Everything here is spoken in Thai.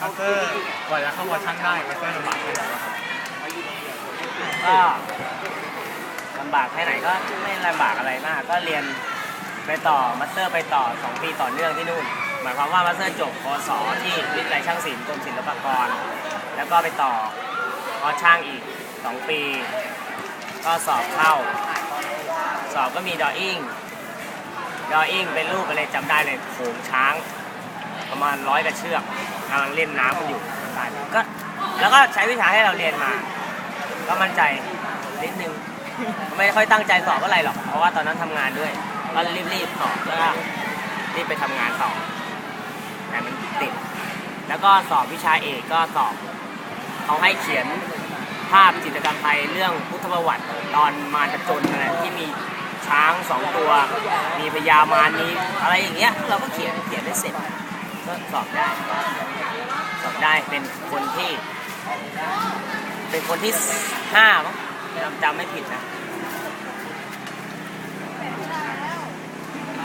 มาสเตอร์กว่าจะเข้าวอช่างได้มาสเตอร์ลำบากแค่ไหนะครับก็ลำบากแค่ไหนก็ไม่ลำบากอะไรมาก ก็เรียนไปต่อมาสเตอร์ไปต่อ 2 ปีต่อเนื่องที่นู่น หมายความว่ามาสเตอร์จบพศที่วิทยาลัยช่างศิลป์กรมศิลปากร แล้วก็ไปต่อพอช่างอีก 2 ปี ก็สอบเข้า สอบก็มีดออิ่งดออิ่งเป็นรูปอะไรจำได้เลยโขงช้าง ประมาณร้อยกระเชือกกำลังเล่นน้ำกันอยู่ได้ก็แล้วก็ใช้วิชาให้เราเรียนมา ก็มั่นใจนิดนึง ไม่ค่อยตั้งใจสอบอะไรหรอก เพราะว่าตอนนั้นทำงานด้วยก็รีบๆสอบแล้วก็รีบไปทำงานต่อแต่มันติด แล้วก็สอบวิชาเอกก็สอบเขาให้เขียนภาพจิตรกรรมไทยเรื่องพุทธประวัติตอนมารจนอะไรที่มีช้างสองตัว มีพญามารมีอะไรอย่างเงี้ยเราก็เขียนเขียนได้เสร็จ ก็สอบได้สอบได้เป็นคนที่ เป็นคนที่ห้ามั้งจำจำไม่ผิดนะ